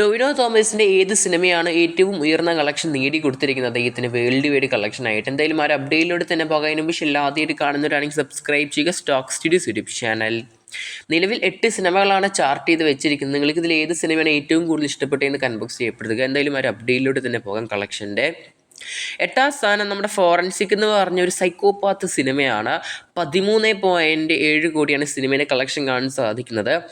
ടൊവിനോ തോമസിന്റെ ഏത് സിനിമയാണ് ഏറ്റവും ഉയർന്ന കളക്ഷൻ നേടിക്കൊടുത്തിരിക്കുന്നത്? അദ്ദേഹത്തിന് വേൾഡ് വൈഡ് കളക്ഷൻ ആയിട്ട് എന്തായാലും ആ അപ്ഡേറ്റിലൂടെ തന്നെ പോകാനും മുമ്പ് ഷെല്ല ആദ്യമായിട്ട് കാണുന്നവരാണെങ്കിൽ സബ്സ്ക്രൈബ് ചെയ്യുക. സ്റ്റോക്ക് സ്റ്റുഡിയോസ് യൂട്യൂബ് ചാനൽ നിലവിൽ എട്ട് സിനിമകളാണ് ചാർട്ട് ചെയ്ത് വെച്ചിരിക്കുന്നത്. നിങ്ങൾക്ക് ഇതിൽ ഏത് സിനിമയാണ് ഏറ്റവും കൂടുതൽ ഇഷ്ടപ്പെട്ടതെന്ന് കൺബോക്സ് ചെയ്യപ്പെടുക എന്തായാലും ആ അപ്ഡേറ്റിലൂടെ തന്നെ പോകാം കളക്ഷന്റെ എട്ടാം സ്ഥാനം നമ്മുടെ ഫോറൻസിക് എന്ന് പറഞ്ഞ ഒരു സൈക്കോപാത്ത് സിനിമയാണ്. പതിമൂന്ന് പോയിന്റ് ഏഴ് കോടിയാണ് സിനിമയുടെ കളക്ഷൻ കാണാൻ സാധിക്കുന്നത്.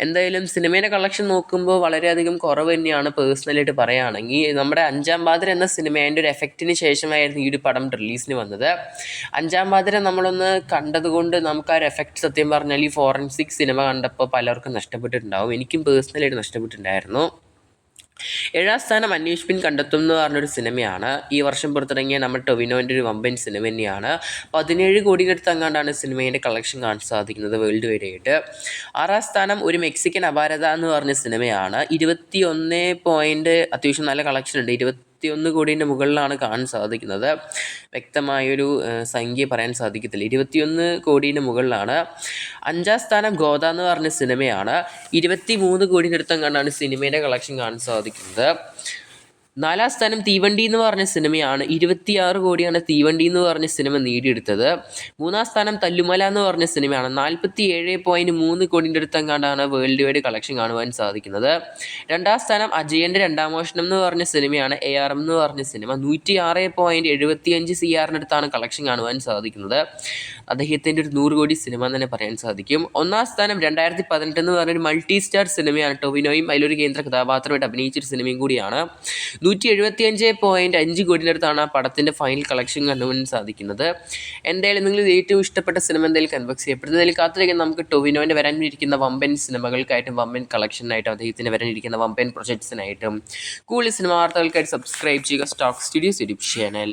എന്തായാലും സിനിമയുടെ കളക്ഷൻ നോക്കുമ്പോൾ വളരെയധികം കുറവ് തന്നെയാണ് പേഴ്സണലായിട്ട് പറയുകയാണെങ്കിൽ നമ്മുടെ അഞ്ചാം പാതിര എന്ന സിനിമേന്റെ ഒരു എഫക്റ്റിന് ശേഷമായിരുന്നു ഈ ഒരു പടം റിലീസിന് വന്നത്. അഞ്ചാം പാതിര നമ്മളൊന്ന് കണ്ടതുകൊണ്ട് നമുക്ക് ആ ഒരു എഫക്റ്റ് സത്യം പറഞ്ഞാൽ ഈ ഫോറൻസിക് സിനിമ കണ്ടപ്പോൾ പലർക്കും നഷ്ടപ്പെട്ടിട്ടുണ്ടാവും. എനിക്കും പേഴ്സണലായിട്ട് നഷ്ടപ്പെട്ടിട്ടുണ്ടായിരുന്നു. ഏഴാം സ്ഥാനം അന്വേഷിപ്പിൻ കണ്ടെത്തും എന്ന് പറഞ്ഞൊരു സിനിമയാണ്. ഈ വർഷം പുറത്തിറങ്ങിയ നമ്മുടെ ടൊവിനോന്റെ ഒരു വമ്പൻ സിനിമ തന്നെയാണ്. പതിനേഴ് കോടിക്കടുത്ത് അങ്ങാണ്ടാണ് സിനിമേന്റെ കളക്ഷൻ കാണാൻ സാധിക്കുന്നത് വേൾഡ് വൈഡ് ആയിട്ട് ആറാം സ്ഥാനം ഒരു മെക്സിക്കൻ അപാരത എന്ന് പറഞ്ഞ സിനിമയാണ്. ഇരുപത്തി ഒന്ന് പോയിന്റ് അത്യാവശ്യം നല്ല കളക്ഷൻ ഉണ്ട്. ഇരുപത്തി ഇരുപത്തിയൊന്ന് കോടീന്റെ മുകളിലാണ് കാണാൻ സാധിക്കുന്നത്. വ്യക്തമായൊരു സംഖ്യ പറയാൻ സാധിക്കത്തില്ല. ഇരുപത്തിയൊന്ന് കോടിയിന് മുകളിലാണ്. അഞ്ചാം സ്ഥാനം ഗോദ എന്ന് പറഞ്ഞ സിനിമയാണ്. ഇരുപത്തി മൂന്ന് കോടിയുടെ കണ്ടാണ് സിനിമയുടെ കളക്ഷൻ കാണാൻ സാധിക്കുന്നത്. നാലാം സ്ഥാനം തീവണ്ടി എന്ന് പറഞ്ഞ സിനിമയാണ്. ഇരുപത്തിയാറ് കോടിയാണ് തീവണ്ടി എന്ന് പറഞ്ഞ സിനിമ നേടിയെടുത്തത്. മൂന്നാം സ്ഥാനം തല്ലുമല എന്ന് പറഞ്ഞ സിനിമയാണ്. നാൽപ്പത്തി ഏഴ് പോയിന്റ് മൂന്ന് കോടിന്റെ അടുത്തെങ്ങാണ്ടാണ് വേൾഡ് വൈഡ് കളക്ഷൻ കാണുവാൻ സാധിക്കുന്നത്. രണ്ടാം സ്ഥാനം അജയന്റെ രണ്ടാം മോഷണം എന്ന് പറഞ്ഞ സിനിമയാണ്. എ ആർ എം എന്ന് പറഞ്ഞ സിനിമ. നൂറ്റി ആറ് പോയിന്റ് എഴുപത്തിയഞ്ച് സി ആറിന്റെ അടുത്താണ് കളക്ഷൻ കാണുവാൻ സാധിക്കുന്നത്. അദ്ദേഹത്തിന്റെ ഒരു നൂറ് കോടി സിനിമ തന്നെ പറയാൻ സാധിക്കും. ഒന്നാം സ്ഥാനം രണ്ടായിരത്തി പതിനെട്ട് എന്ന് പറഞ്ഞൊരു മൾട്ടി സ്റ്റാർ സിനിമയാണ്. ടൊവിനോയും അതിലൊരു കേന്ദ്ര കഥാപാത്രമായിട്ട് അഭിനയിച്ചൊരു സിനിമയും കൂടിയാണ്. നൂറ്റി എഴുപത്തിയഞ്ച് പോയിന്റ് അഞ്ച് കോടിയിലടുത്താണ് ആ പടത്തിന്റെ ഫൈനൽ കളക്ഷൻ കണ്ടുപോകാൻ സാധിക്കുന്നത്. എന്തായാലും നിങ്ങൾ ഏറ്റവും ഇഷ്ടപ്പെട്ട സിനിമ എന്തെങ്കിലും കൺവെക്സ് ചെയ്യപ്പെടുന്നതിൽ കാത്തിരിക്കാൻ നമുക്ക് ടൊവിനോന്റെ വരാനിരിക്കുന്ന വമ്പൻ സിനിമകൾക്കായിട്ടും വമ്പൻ കളക്ഷനായിട്ടും അദ്ദേഹത്തിന് വരാനിരിക്കുന്ന വമ്പൻ പ്രൊജക്ട്സിനായിട്ടും കൂടുതൽ സിനിമ വാർത്തകൾക്കായിട്ട് സബ്സ്ക്രൈബ് ചെയ്യുക. Stock Studios YouTube channel